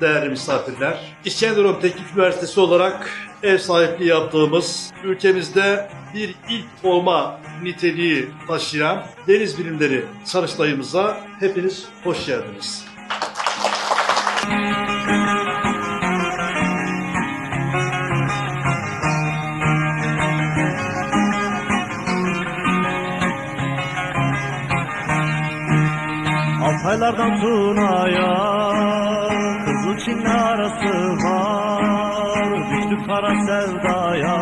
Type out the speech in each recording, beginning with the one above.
geldiler. İskenderun Teknik Üniversitesi olarak ev sahipliği yaptığımız, ülkemizde bir ilk olma niteliği taşıyan deniz bilimleri çalıştayımıza hepiniz hoş geldiniz. Altaylardan Tuna'ya Çin'le arası var. Düştük kara sevdaya.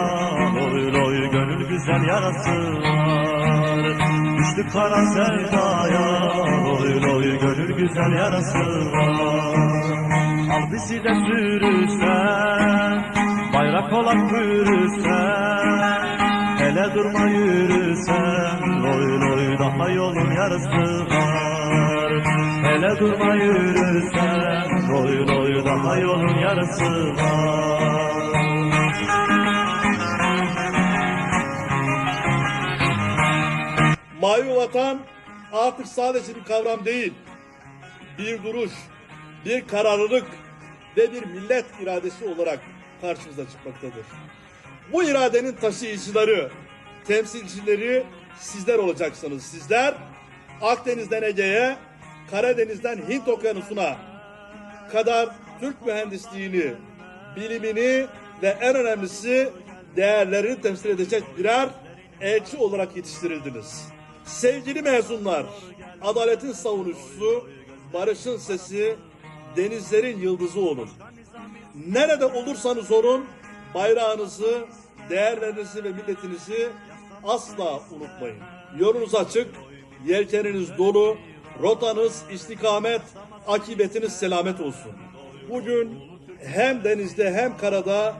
Oy oy gönül güzel yarası var. Düştük kara sevdaya. Oy oy gönül güzel yarası var. Al bizi de sürürsen Bayrak olan bürürsen Hele durma yürüsen Oy oy daha yolun yarısı var. Hele durma oy daha yolun yarısı var Mavi vatan artık sadece bir kavram değil, bir duruş, bir kararlılık ve bir millet iradesi olarak karşımıza çıkmaktadır. Bu iradenin taşıyıcıları, temsilcileri sizler olacaksınız. Sizler Akdeniz'den Ege'ye, Karadeniz'den Hint Okyanusu'na kadar Türk mühendisliğini, bilimini ve en önemlisi değerlerini temsil edecek birer elçi olarak yetiştirildiniz. Sevgili mezunlar, adaletin savunucusu, barışın sesi, denizlerin yıldızı olun. Nerede olursanız olun, bayrağınızı, değerlerinizi ve milletinizi asla unutmayın. Yolunuz açık, yelkeniniz dolu, rotanız istikamet, akibetiniz selamet olsun. Bugün hem denizde hem karada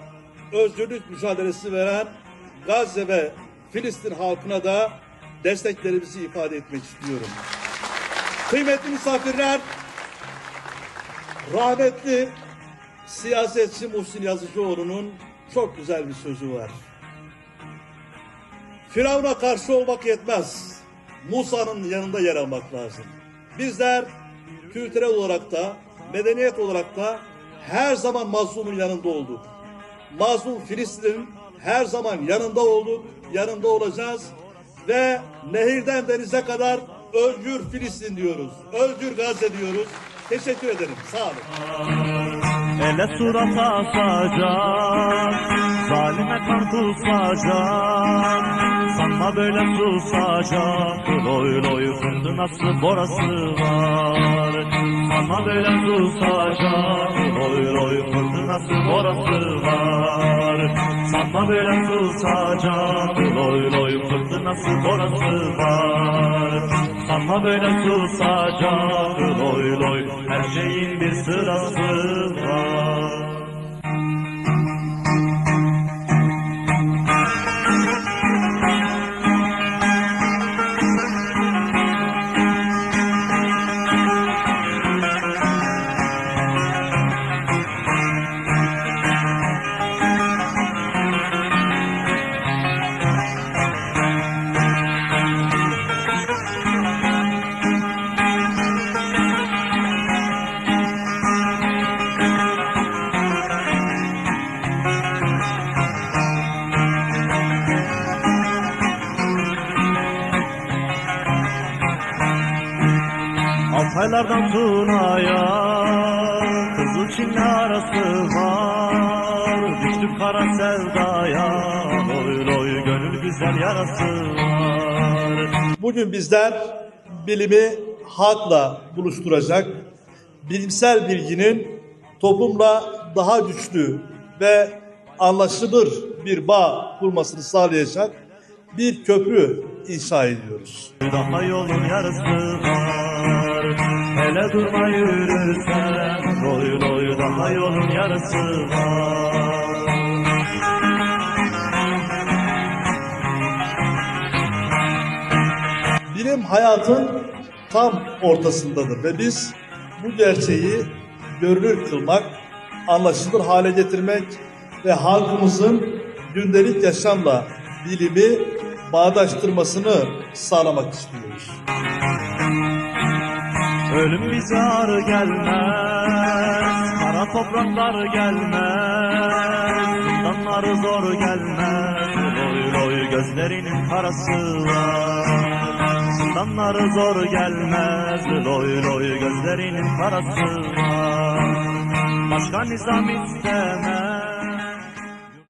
özgürlük mücadelesi veren Gazze ve Filistin halkına da desteklerimizi ifade etmek istiyorum. Kıymetli misafirler, rahmetli siyasetçi Muhsin Yazıcıoğlu'nun çok güzel bir sözü var. Firavun'a karşı olmak yetmez. Musa'nın yanında yer almak lazım. Bizler kültürel olarak da, medeniyet olarak da her zaman mazlumun yanında olduk. Mazlum Filistin'in her zaman yanında olduk, yanında olacağız ve nehirden denize kadar özgür Filistin diyoruz. Özgür Gazze diyoruz. Teşekkür ederim. Sağ olun. Ele surat asacak Zalime kan kusacak Sanma böyle susacak Loy loy fırtınası borası var. Sanma böyle susacak Loy loy fırtınası borası var. Sanma böyle susacak Loy loy fırtınası borası var. Sanma böyle susacak Loy loy her şeyin bir sırası var Altaylardan Tuna'ya Kızıl Çin'le arası var. Düştük kara sevdaya Oy oy gönül güzel yarası var. Bugün bizler bilimi halkla buluşturacak, bilimsel bilginin toplumla daha güçlü ve anlaşılır bir bağ kurmasını sağlayacak bir köprü inşa ediyoruz. Daha yolun yarısı var Hele durma yürürsen Oy oy daha yolun yarısı var Bilim hayatın tam ortasındadır ve biz bu gerçeği görünür kılmak, anlaşılır hale getirmek ve halkımızın gündelik yaşamla bilimi bağdaştırmasını sağlamak istiyoruz. Ölüm bize ağır gelmez Kara topraklar gelmez Zindanları zor gelmez. Loy loy gözlerinin karası var Zindanları zor gelmez. Loy loy gözlerinin karası var. Başka nizam istemez